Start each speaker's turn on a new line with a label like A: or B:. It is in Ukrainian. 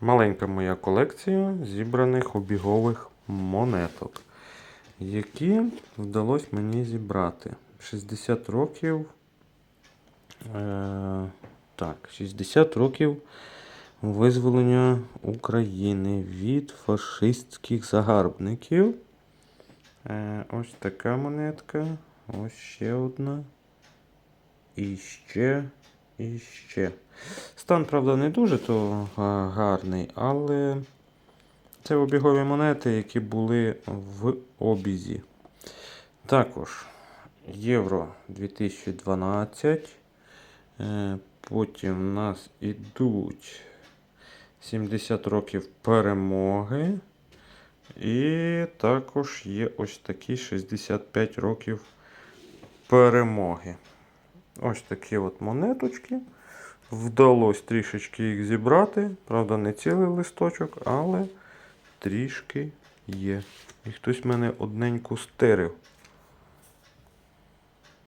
A: Маленька моя колекція зібраних обігових монеток, які вдалося мені зібрати. 60 років. Е, так, 60 років визволення України від фашистських загарбників. Е, ось така монетка. Ось ще одна. І ще, і ще. Стан, правда, не дуже то гарний, але це обігові монети, які були в обізі. Також Євро 2012. Е, Потім в нас ідуть 70 років перемоги. І також є ось такі 65 років перемоги. Ось такі от монеточки. Вдалося трішечки їх зібрати. Правда, не цілий листочок, але трішки є. І хтось мене одненьку стерив.